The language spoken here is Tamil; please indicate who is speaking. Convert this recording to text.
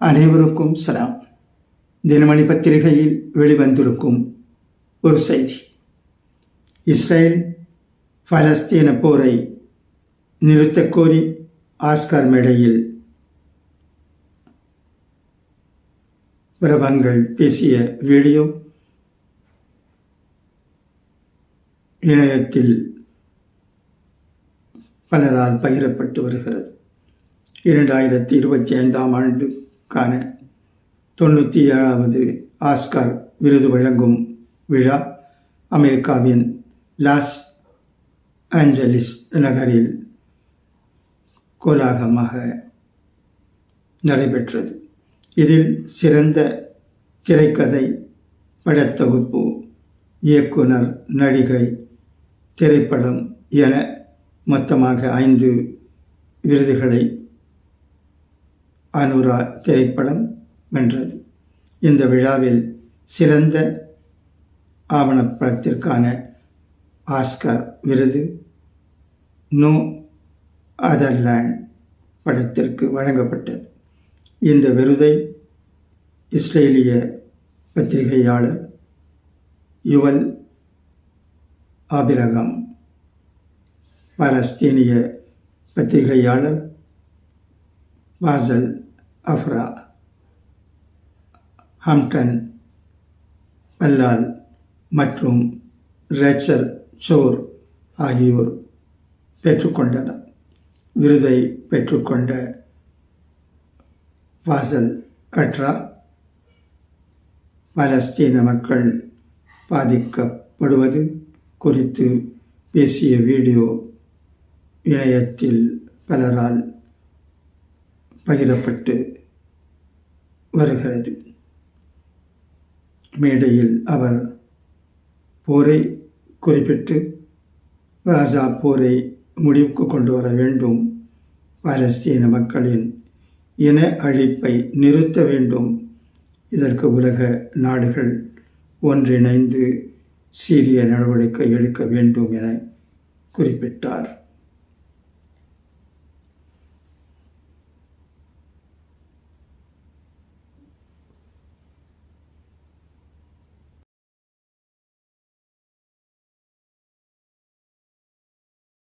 Speaker 1: அனைவருக்கும் சலாம். தினமணி பத்திரிகையில் வெளிவந்திருக்கும் ஒரு செய்தி. இஸ்ரேல் பலஸ்தீன போரை நிறுத்தக்கோரி ஆஸ்கர் ஆஸ்கார் மேடையில் பிரபங்கள் பேசிய வீடியோ இணையத்தில் பலரால் பகிரப்பட்டு வருகிறது. இரண்டாயிரத்தி இருபத்தி ஐந்தாம் ஆண்டு கான தொண்ணூற்றி ஏழாவது ஆஸ்கார் விருது வழங்கும் விழா அமெரிக்காவின் லாஸ் ஆஞ்சலிஸ் நகரில் கோலாகமாக நடைபெற்றது. இதில் சிறந்த திரைக்கதை படத்தொகுப்பு இயக்குனர் நடிகை திரைப்படம் என மொத்தமாக ஐந்து விருதுகளை அனுரா திரைப்படம் வென்றது. இந்த விழாவில் சிறந்த ஆவணப்படத்திற்கான ஆஸ்கார் விருது நோ அதர்லேண்ட் படத்திற்கு வழங்கப்பட்டது. இந்த விருதை இஸ்ரேலிய பத்திரிகையாளர் யுவல் ஆபிரகாம் பாலஸ்தீனிய பத்திரிகையாளர் பாசல் அஃப்ரா ஹம்டன் பல்லால் மற்றும் ரேச்சல் சோர் ஆகியோர் பெற்றுக்கொண்டனர். விருதை பெற்றுக்கொண்ட ஃபாசல் கட்ரா பாலஸ்தீன மக்கள் பாதிக்கப்படுவது குறித்து பேசிய வீடியோ இணையத்தில் பலரால் பகிரப்பட்டு வருகிறது. மேடையில் அவர் போரை குறிப்பிட்டு ராஜா போரை முடிவுக்கு கொண்டு வர வேண்டும். பாலஸ்தீன மக்களின் இன அழிப்பை நிறுத்த வேண்டும். இதற்கு உலக நாடுகள் ஒன்றிணைந்து சீரிய நடவடிக்கை எடுக்க வேண்டும் என குறிப்பிட்டார்.